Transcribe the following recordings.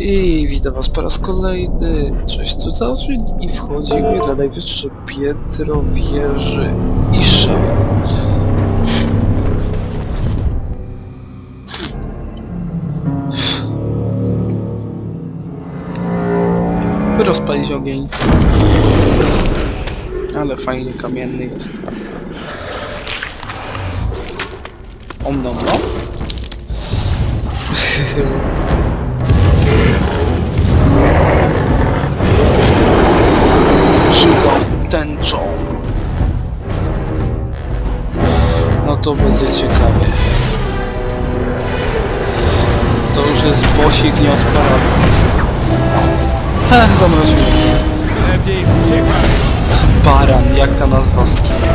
I witam was po raz kolejny. Cześć, tu Zaoczy i wchodzimy na najwyższe piętro wieży Isza. Rozpalić ogień. Ale fajnie kamienny jest. Om Żygą tęczą. No to będzie ciekawie. To już jest bosik. Heh, zamroziłem. Lepiej uciekać! Baran, jaka nazwa skina.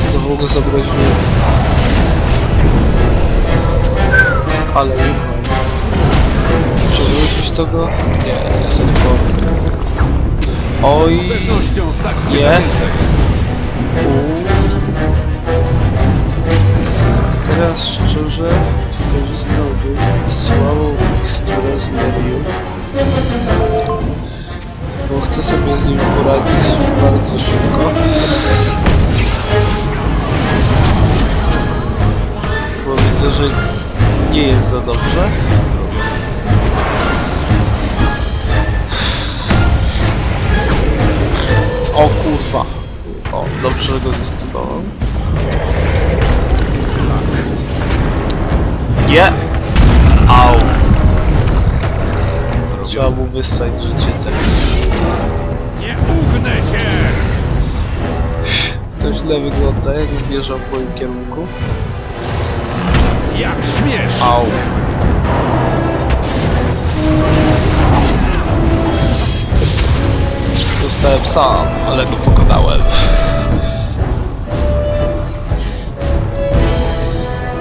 Znowu go zagroziłem. Ale urwał. Przewrócić to go? Nie, jest odporny. Oj, Nie. więcej. u. Teraz szczerze wykorzystałbym słabą miksturę z Lerium. Bo chcę sobie z nim poradzić bardzo szybko. Bo widzę, że nie jest za dobrze. O kurwa. O, dobrze że go zdecydowałem. Nie! Au! Trzeba mu wyssać życie teraz. Nie ugnę się! To źle wygląda, jak zbierza w moim kierunku. Jak śmiesz! Au! Zostałem sam, ale go pokonałem.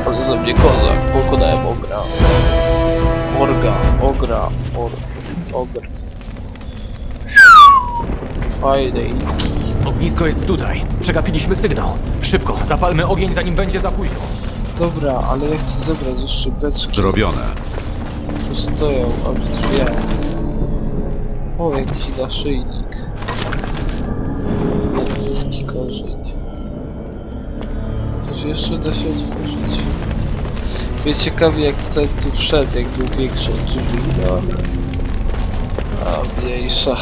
Ale ze mnie kozak, pokonałem ogra. Orga, ogra, or, ogr. Fajne nitki. Ognisko jest tutaj. Przegapiliśmy sygnał. Szybko, zapalmy ogień zanim będzie za późno. Dobra, ale ja chcę zebrać jeszcze beczki. Zrobione. Tu stoją obydwie. O, jakiś naszyjnik. Elficki korzeń. Coś jeszcze da się otworzyć. Mnie ciekawi jak ten tu wszedł, jak był większy od drzwi, no ale... A, mniejsza.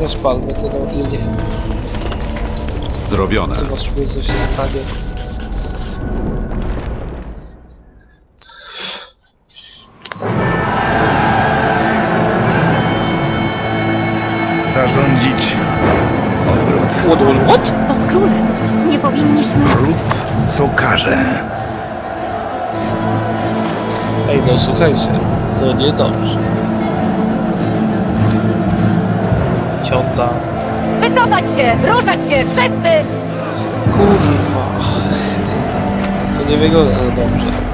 Rozpalmy ten ogień. Zrobione. Zobaczmy co się stanie. What, what, what? Co z królem? Nie powinniśmy... Rób co każe. Ej, no słuchajcie, to niedobrze. Ciąta. Wycofać się! Ruszać się! Wszyscy! Kurwa. To nie wygląda dobrze.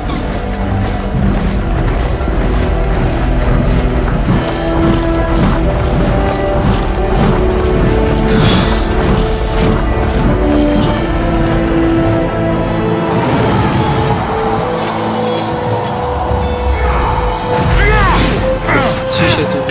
Ci się tu. O.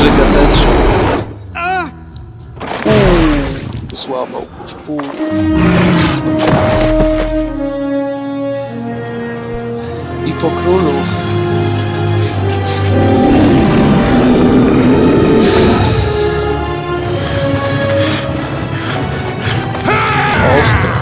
Żyga tęczy. Złamał w pół. I po królu. Ostro.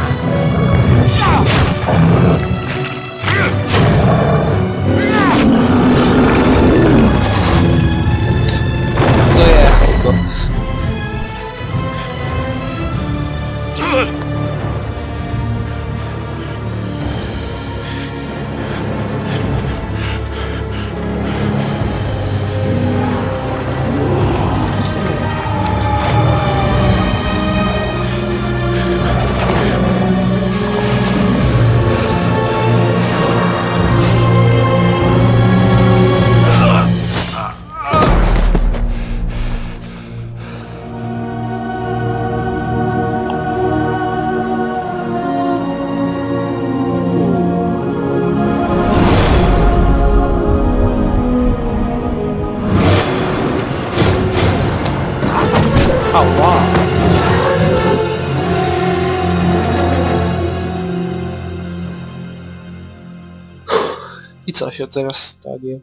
Się teraz stanie?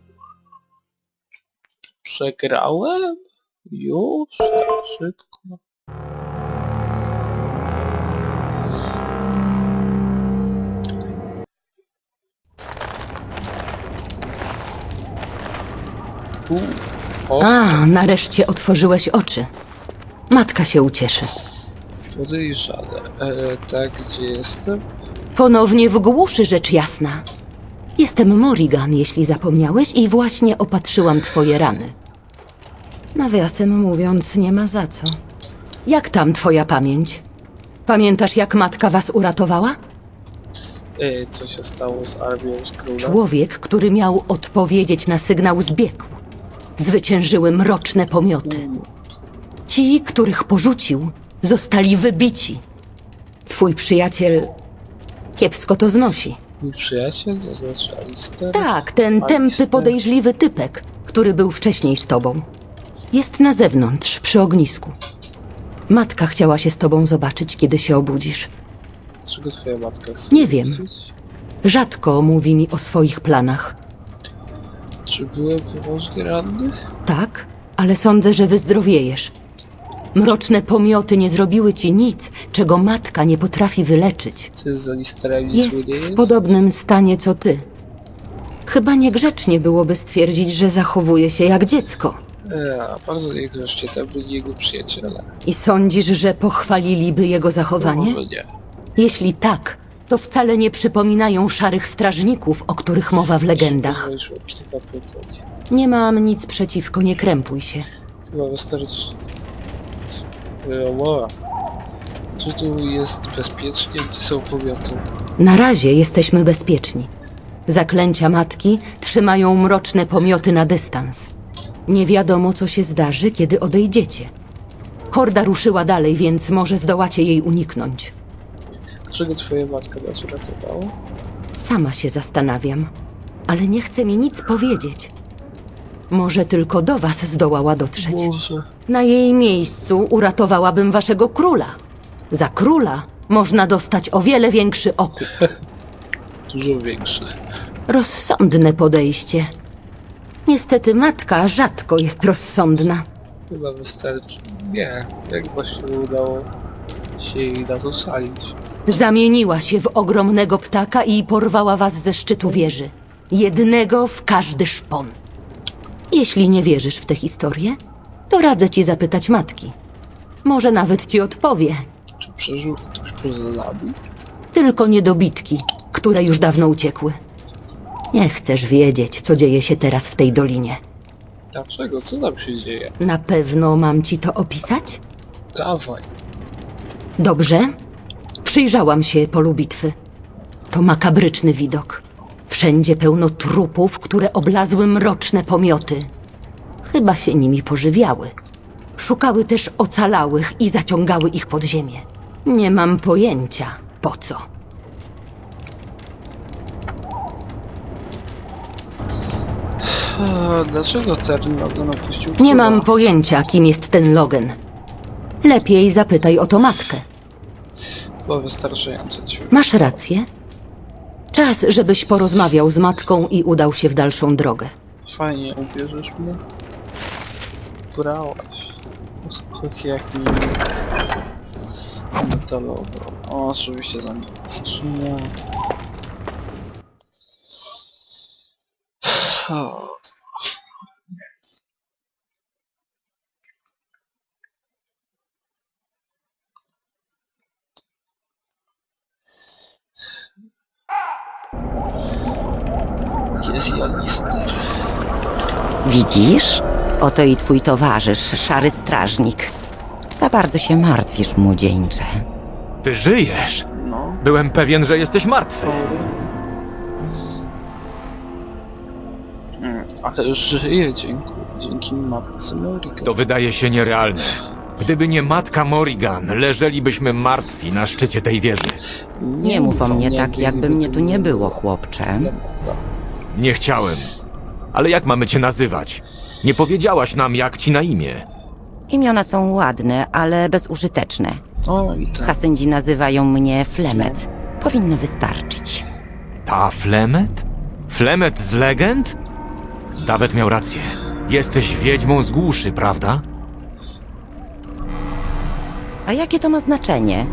Przegrałem? Już? Tak szybko? U, ostro. A, nareszcie otworzyłeś oczy. Matka się ucieszy. Podejrzane. E, tak, gdzie jestem? Ponownie w głuszy, rzecz jasna. Jestem Morrigan, jeśli zapomniałeś, i właśnie opatrzyłam twoje rany. Nawiasem mówiąc, nie ma za co. Jak tam twoja pamięć? Pamiętasz, jak matka was uratowała? E, co się stało z armią z króla? Człowiek, który miał odpowiedzieć na sygnał zbiegł. Zwyciężyły mroczne pomioty. Ci, których porzucił, zostali wybici. Twój przyjaciel kiepsko to znosi. Mój przyjaciel, to znaczy Alister? Tak, ten tępy, podejrzliwy typek, który był wcześniej z tobą. Jest na zewnątrz, przy ognisku. Matka chciała się z tobą zobaczyć, kiedy się obudzisz. Dlaczego twoja matka chce Nie wiem. Rzadko mówi mi o swoich planach. Czy byłem poważnie ranny? Tak, ale sądzę, że wyzdrowiejesz. Mroczne pomioty nie zrobiły ci nic, czego matka nie potrafi wyleczyć. Co jest w podobnym stanie co ty. Chyba niegrzecznie byłoby stwierdzić, że zachowuje się jak dziecko. E, a bardzo niegrzecznie tam byli jego przyjaciele. I sądzisz, że pochwaliliby jego No, zachowanie? może nie. Jeśli tak, to wcale nie przypominają szarych strażników, o których mowa w legendach. Kilka pytań. Nie mam nic przeciwko, nie krępuj się. Chyba wystarczy... Romora. Czy tu jest bezpiecznie? Gdzie są pomioty? Na razie jesteśmy bezpieczni. Zaklęcia matki trzymają mroczne pomioty na dystans. Nie wiadomo, co się zdarzy, kiedy odejdziecie. Horda ruszyła dalej, więc może zdołacie jej uniknąć. Dlaczego twoja matka nas uratowała? Sama się zastanawiam, ale nie chce mi nic powiedzieć. Może tylko do was zdołała dotrzeć. Może... Na jej miejscu uratowałabym waszego króla. Za króla można dostać o wiele większy okup. Dużo większy. Rozsądne podejście. Niestety matka rzadko jest rozsądna. Chyba wystarczy. Nie, jak właśnie udało się jej na to salić. Zamieniła się w ogromnego ptaka i porwała was ze szczytu wieży. Jednego w każdy szpon. Jeśli nie wierzysz w tę historię, to radzę ci zapytać matki. Może nawet ci odpowie. Czy przeżył ktoś poza nami? Tylko niedobitki, które już dawno uciekły. Nie chcesz wiedzieć, co dzieje się teraz w tej dolinie. Dlaczego? Co tam się dzieje? Na pewno mam ci to opisać? Dawaj. Dobrze. Przyjrzałam się polu bitwy. To makabryczny widok. Wszędzie pełno trupów, które oblazły mroczne pomioty. Chyba się nimi pożywiały. Szukały też ocalałych i zaciągały ich pod ziemię. Nie mam pojęcia po co. A, dlaczego Terry Logan opuścił Nie mam pojęcia, kim jest ten Logan. Lepiej zapytaj o to matkę. Chyba wystarczająco ci Masz rację. Czas, żebyś porozmawiał z matką i udał się w dalszą drogę. Fajnie ubierzesz mnie? Brałaś. Choć jak mi... Metalowo. O, oczywiście za skrzynia. Jest i Alister. Widzisz? Oto i twój towarzysz, szary strażnik. Za bardzo się martwisz, młodzieńcze. Ty żyjesz! No. Byłem pewien, że jesteś martwy. Mm, Ale żyje dzięki, dzięki matce Morrigan. To wydaje się nierealne. Gdyby nie matka Morrigan, leżelibyśmy martwi na szczycie tej wieży. Nie mów o mnie tak, jakby mnie tu nie było, chłopcze. Nie chciałem. Ale jak mamy cię nazywać? Nie powiedziałaś nam, jak ci na imię. Imiona są ładne, ale bezużyteczne. O i tak. Hasędzi nazywają mnie Flemet. Powinno wystarczyć. Ta Flemet? Flemet z legend? Dawet miał rację. Jesteś wiedźmą z głuszy, prawda? A jakie to ma znaczenie?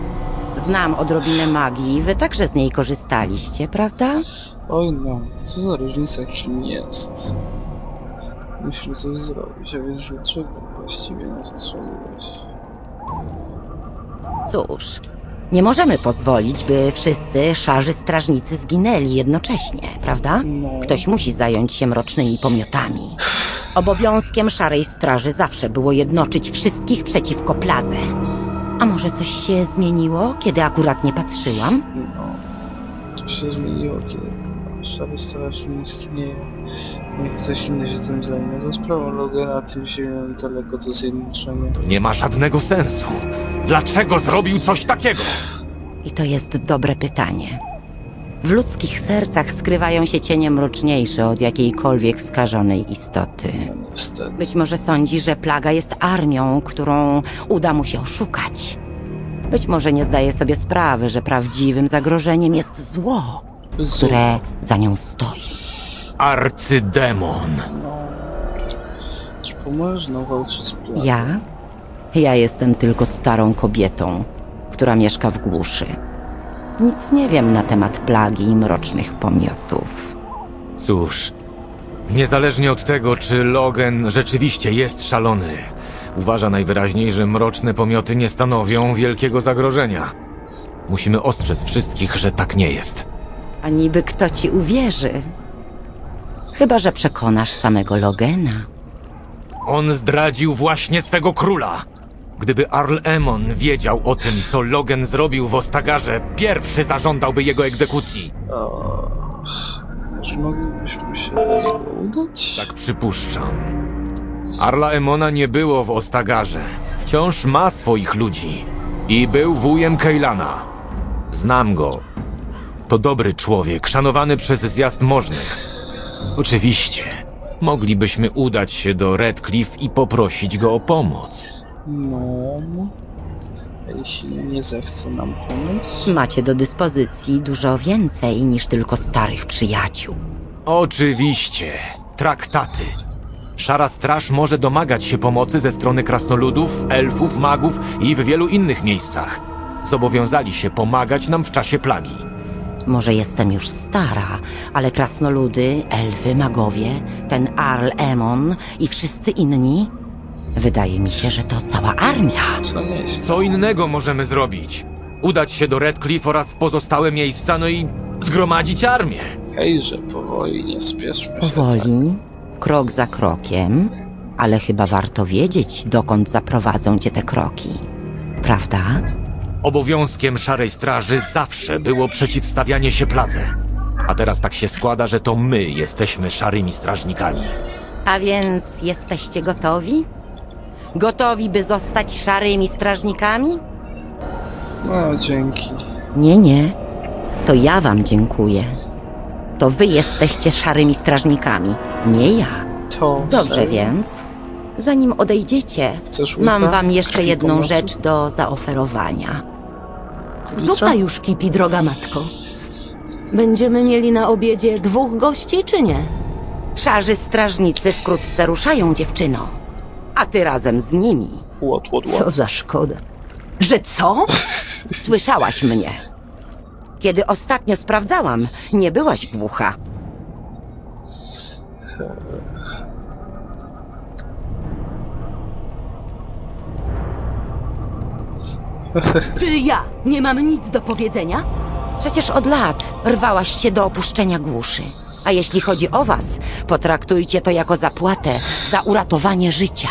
Znam odrobinę magii, wy także z niej korzystaliście, prawda? Oj no, co za różnica kim jest. Muszę coś zrobić, a więc dlaczego właściwie nas strzeliłeś? Cóż, nie możemy pozwolić, by wszyscy szarzy strażnicy zginęli jednocześnie, prawda? No. Ktoś musi zająć się mrocznymi pomiotami. Obowiązkiem szarej straży zawsze było jednoczyć wszystkich przeciwko pladze. A może coś się zmieniło, kiedy akurat nie patrzyłam? No, to się zmieniło, kiedy szary straż nie istnieje. Niech ktoś inny się tym zajmie. Za sprawą Logena tym się daleko do zjednoczenia. To nie ma żadnego sensu. Dlaczego zrobił coś takiego? I to jest dobre pytanie. W ludzkich sercach skrywają się cienie mroczniejsze od jakiejkolwiek skażonej istoty. Niestety. Być może sądzi, że plaga jest armią, którą uda mu się oszukać. Być może nie zdaje sobie sprawy, że prawdziwym zagrożeniem jest zło, Zło. które za nią stoi. Arcydemon. No. Czy pomożesz nam walczyć z plagą? Ja? Ja jestem tylko starą kobietą, która mieszka w głuszy. Nic nie wiem na temat plagi i mrocznych pomiotów. Cóż, niezależnie od tego, czy Logan rzeczywiście jest szalony, uważa najwyraźniej, że mroczne pomioty nie stanowią wielkiego zagrożenia. Musimy ostrzec wszystkich, że tak nie jest. A niby kto ci uwierzy? Chyba, że przekonasz samego Logena. On zdradził właśnie swego króla. Gdyby Arl Emon wiedział o tym, co Logan zrobił w Ostagarze, pierwszy zażądałby jego egzekucji. Może moglibyśmy się do niego udać? Tak przypuszczam. Arla Emona nie było w Ostagarze. Wciąż ma swoich ludzi. I był wujem Kejlana. Znam go. To dobry człowiek, szanowany przez zjazd możnych. Oczywiście, moglibyśmy udać się do Redcliffe i poprosić go o pomoc. No. Jeśli nie zechce nam pomóc? Macie do dyspozycji dużo więcej niż tylko starych przyjaciół. Oczywiście. Traktaty. Szara Straż może domagać się pomocy ze strony krasnoludów, elfów, magów i w wielu innych miejscach. Zobowiązali się pomagać nam w czasie plagi. Może jestem już stara, ale krasnoludy, elfy, magowie, ten Arl Emon i wszyscy inni? Wydaje mi się, że to cała armia. Co nie jest? Co innego możemy zrobić? Udać się do Redcliffe oraz w pozostałe miejsca, no i zgromadzić armię. Hejże, powoli, nie spieszmy się. tak. Powoli, krok za krokiem, ale chyba warto wiedzieć, dokąd zaprowadzą cię te kroki. Prawda? Obowiązkiem Szarej Straży zawsze było przeciwstawianie się pladze. A teraz tak się składa, że to my jesteśmy szarymi strażnikami. A więc jesteście gotowi? Gotowi, by zostać szarymi strażnikami? No, dzięki. Nie, nie. To ja wam dziękuję. To wy jesteście szarymi strażnikami, nie ja. To Dobrze serio? więc, zanim odejdziecie, Chcesz mam wam jeszcze Krwi jedną pomocy? rzecz do zaoferowania. Zupa już kipi, droga matko. Będziemy mieli na obiedzie dwóch gości, czy nie? Szarzy strażnicy wkrótce ruszają, dziewczyno. A ty razem z nimi. Łot, łot, Co łot. za szkoda. Że co? Słyszałaś mnie. Kiedy ostatnio sprawdzałam, nie byłaś głucha. Czy ja nie mam nic do powiedzenia? Przecież od lat rwałaś się do opuszczenia głuszy. A jeśli chodzi o was, potraktujcie to jako zapłatę za uratowanie życia.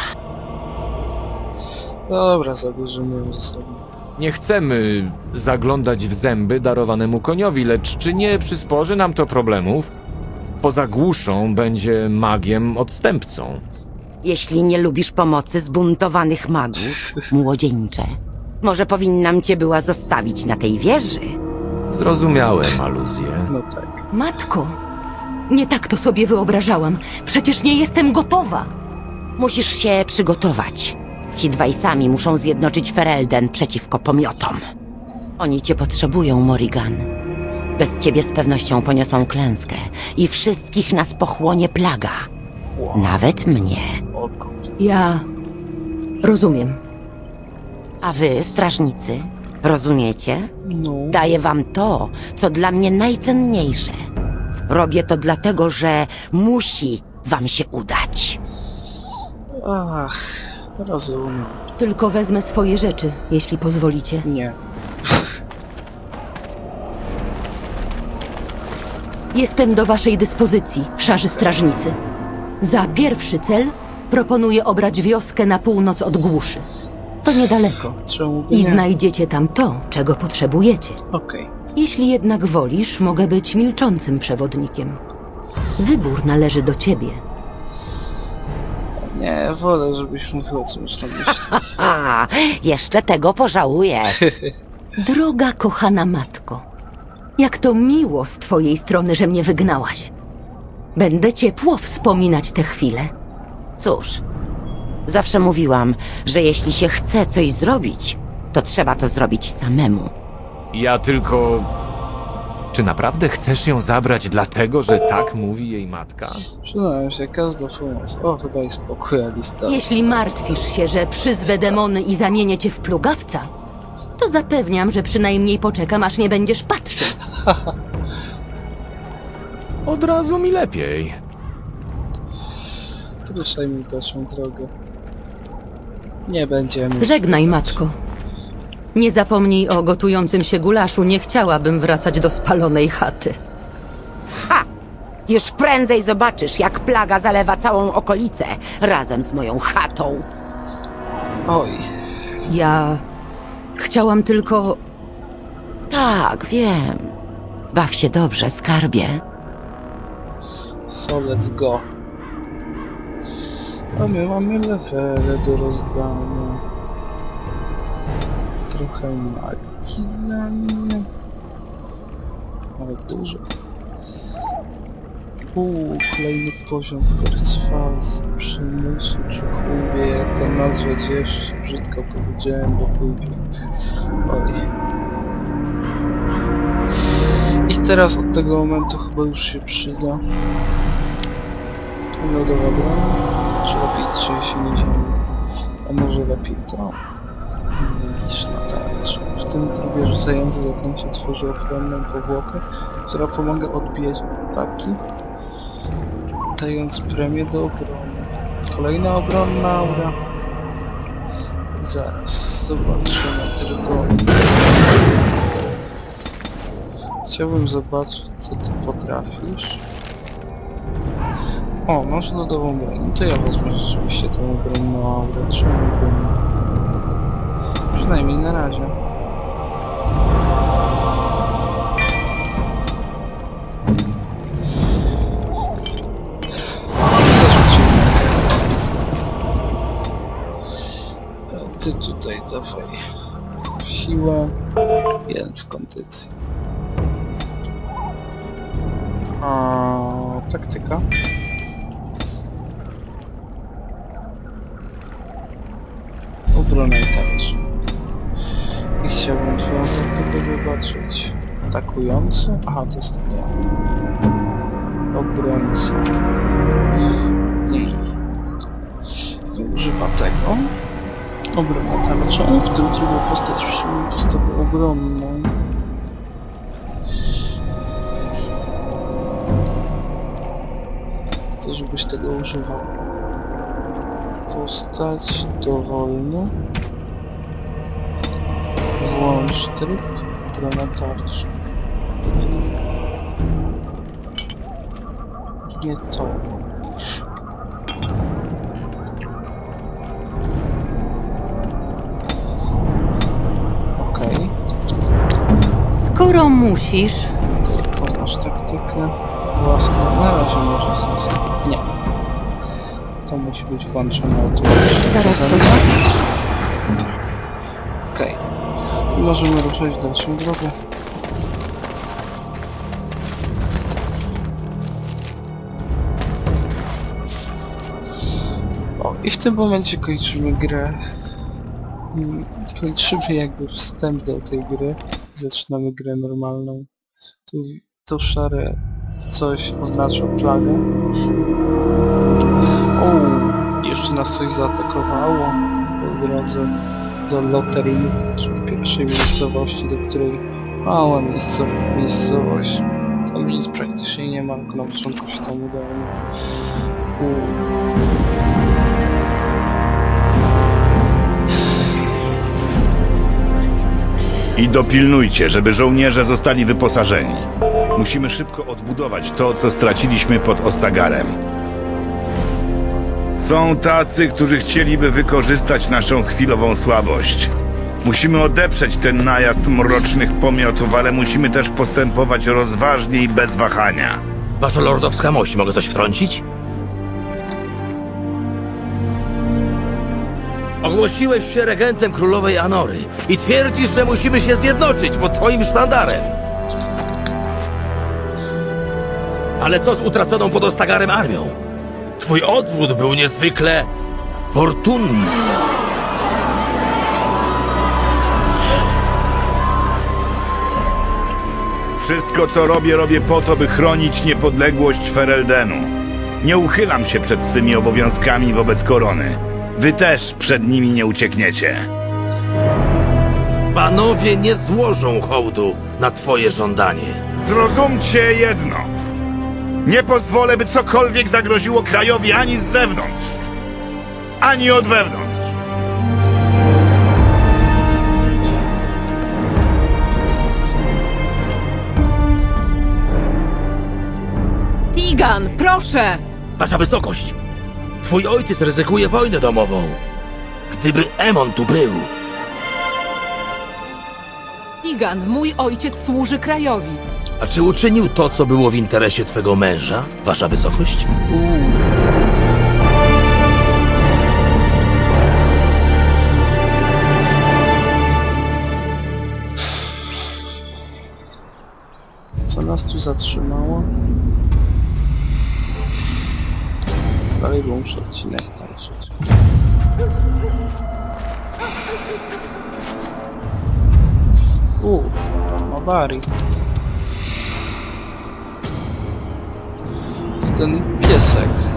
Dobra, zabierzemy ją ze sobą. Nie chcemy zaglądać w zęby darowanemu koniowi, lecz czy nie przysporzy nam to problemów? Poza głuszą będzie magiem odstępcą. Jeśli nie lubisz pomocy zbuntowanych magów, młodzieńcze, może powinnam cię była zostawić na tej wieży. Zrozumiałem aluzję. No tak. Matko, nie tak to sobie wyobrażałam. Przecież nie jestem gotowa. Musisz się przygotować. Ci dwaj sami muszą zjednoczyć Ferelden przeciwko pomiotom. Oni cię potrzebują, Morrigan. Bez ciebie z pewnością poniosą klęskę i wszystkich nas pochłonie plaga. Nawet mnie. Ja rozumiem. A wy, strażnicy, rozumiecie? No. Daję wam to, co dla mnie najcenniejsze. Robię to dlatego, że musi wam się udać. Ach, rozumiem. Tylko wezmę swoje rzeczy, jeśli pozwolicie. Nie. Jestem do waszej dyspozycji, szarzy strażnicy. Za pierwszy cel proponuję obrać wioskę na północ od głuszy. To niedaleko. Czemu by I nie? znajdziecie tam to, czego potrzebujecie. Okej. Jeśli jednak wolisz, mogę być milczącym przewodnikiem. Wybór należy do ciebie. Nie, wolę, żebyś mówił o czymś tam myśli. A, jeszcze tego pożałujesz. Droga kochana matko, jak to miło z twojej strony, że mnie wygnałaś. Będę ciepło wspominać te chwile. Cóż, zawsze mówiłam, że jeśli się chce coś zrobić, to trzeba to zrobić samemu. Ja tylko. Czy naprawdę chcesz ją zabrać dlatego, że tak mówi jej matka? Przyznałem się, każda pomoc. O, daj spokój, Alista. Jeśli martwisz się, że przyzwę demony i zamienię cię w plugawca, to zapewniam, że przynajmniej poczekam, aż nie będziesz patrzył. Od razu mi lepiej. Ruszaj mi dalszą drogę. Nie będziemy. Żegnaj, matko. Nie zapomnij o gotującym się gulaszu. Nie chciałabym wracać do spalonej chaty. Ha! Już prędzej zobaczysz, jak plaga zalewa całą okolicę razem z moją chatą. Oj, Ja chciałam tylko. Tak, wiem. Baw się dobrze, skarbie. so let's go. A my mamy do rozdania. Trochę magii dla mnie. Nawet dużo. Uuu, kolejny poziom perswazji, przymusu czy chuj wie jak to nazwać jeszcze. Brzydko powiedziałem, bo chuj wie. Oj. I teraz od tego momentu chyba już się przyda. No dobra, czy lepiej trzęsienie ziemi? A może lepiej to? Tarcza. W tym trybie rzucający zaklęcie tworzy ochronną powłokę, która pomaga odbijać ataki, dając premię do obrony. Kolejna obronna aura. Zaraz zobaczymy tylko. Chciałbym zobaczyć, co ty potrafisz. O, masz lodową broń. No to ja wezmę rzeczywiście tą obronną aurę. Czemu by nie? Przynajmniej na razie. Siłę. Jeden w kondycji. A taktyka. Obrona i tarcz. I chciałbym twoją taktykę zobaczyć. Atakujący? Aha, to jest nie. Obrońca. Obrona tarczą. W tym trybie postać przyjmie postawę obronną. Chcę, żebyś tego używał. Postać dowolny. Włącz tryb obrona tarczy. Nie to. Skoro musisz, masz taktykę własną. Na razie może zostać. Nie. To musi być włączone automatycznie. zaraz to. Okej. Możemy ruszać w dalszą drogę. O, i w tym momencie kończymy grę. Mm, Kończymy jakby wstęp do tej gry. Zaczynamy grę normalną. Tu to szare coś oznacza plagę. O, jeszcze nas coś zaatakowało po drodze do loterii, czyli pierwszej miejscowości, do której mała miejsco, miejscowość. Tam nic praktycznie nie ma, tylko na początku się tam udało. I dopilnujcie, żeby żołnierze zostali wyposażeni. Musimy szybko odbudować to, co straciliśmy pod Ostagarem. Są tacy, którzy chcieliby wykorzystać naszą chwilową słabość. Musimy odeprzeć ten najazd mrocznych pomiotów, ale musimy też postępować rozważnie i bez wahania. Wasza lordowska mość, mogę coś wtrącić? Ogłosiłeś się regentem królowej Anory i twierdzisz, że musimy się zjednoczyć pod twoim sztandarem. Ale co z utraconą pod Ostagarem armią? Twój odwrót był niezwykle fortunny. Wszystko, co robię, robię po to, by chronić niepodległość Fereldenu. Nie uchylam się przed swymi obowiązkami wobec korony. Wy też przed nimi nie uciekniecie. Panowie nie złożą hołdu na twoje żądanie. Zrozumcie jedno. Nie pozwolę, by cokolwiek zagroziło krajowi ani z zewnątrz, ani od wewnątrz. Tigan, proszę! Wasza wysokość, twój ojciec ryzykuje wojnę domową. Gdyby Emon tu był, Tigan, mój ojciec służy krajowi. a czy uczynił to, co było w interesie twego męża, wasza wysokość? Co nas tu zatrzymało? Dalej bo muszę odcinek tańczyć. U, Mabari. To ten piesek.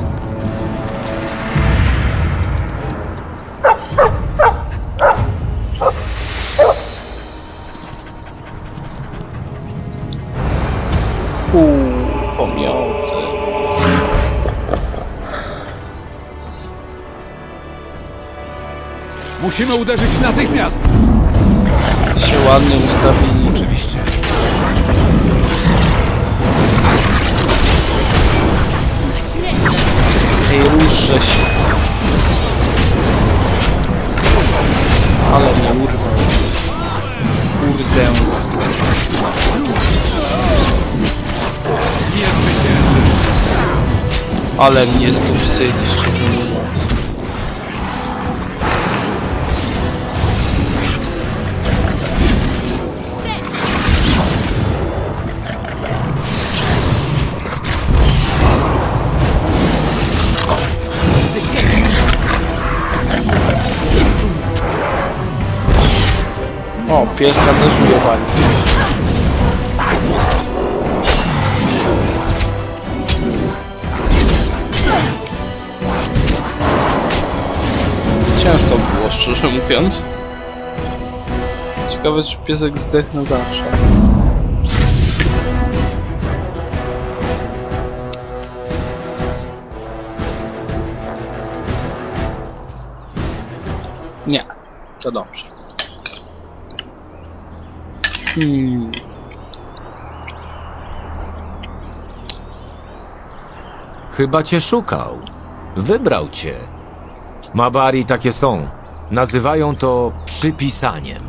Musimy uderzyć natychmiast! Się ładnie ustawili. Oczywiście. Ej, ruszę się. Ale mnie urwał. Kurde. Ale mnie szczególnie moc. O, pieska też ujewali. Ciężko było, szczerze mówiąc. Ciekawe, czy piesek zdechnął zawsze. Hmm. Chyba cię szukał. Wybrał cię. Mabari takie są. Nazywają to przypisaniem.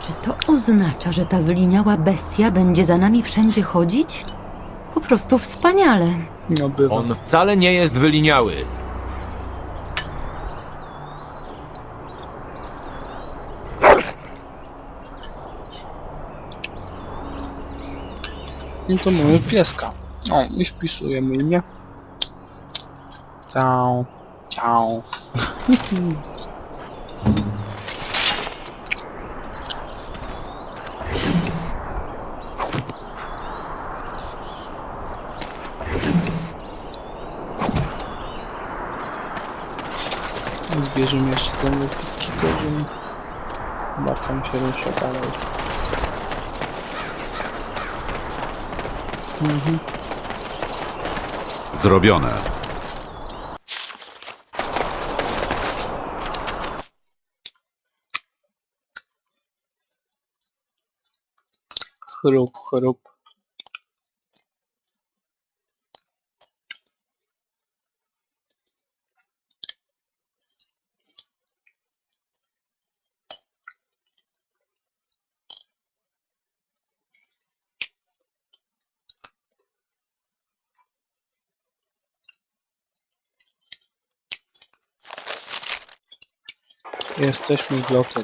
Czy to oznacza, że ta wyliniała bestia będzie za nami wszędzie chodzić? Po prostu wspaniale. No bywa. On wcale nie jest wyliniały. No to mamy pieska. O, i wpisujemy imię. Ciao. Ciao. Zbierzemy jeszcze ze mną piski godzin. Chyba tam się rusza dalej. Zrobione. Chrup, chrup. Jesteśmy w locie.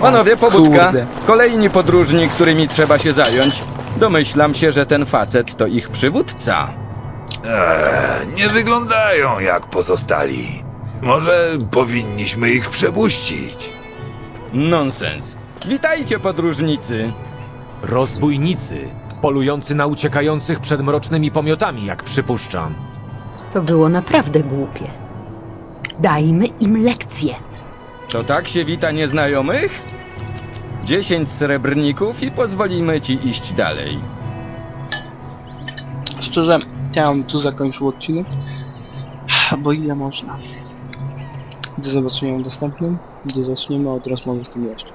Panowie, pobudka. Kurde. Kolejni podróżni, którymi trzeba się zająć. Domyślam się, że ten facet to ich przywódca. Eee, nie wyglądają jak pozostali. Może powinniśmy ich przepuścić. Nonsens. Witajcie, podróżnicy. Rozbójnicy, polujący na uciekających przed mrocznymi pomiotami, jak przypuszczam. To było naprawdę głupie. Dajmy im lekcję. To tak się wita nieznajomych? Dziesięć srebrników i pozwolimy ci iść dalej. Szczerze, ja bym tu zakończył odcinek. Bo ile można? Do zobaczenia w następnym, gdzie zaczniemy od rozmowy z tym gościem.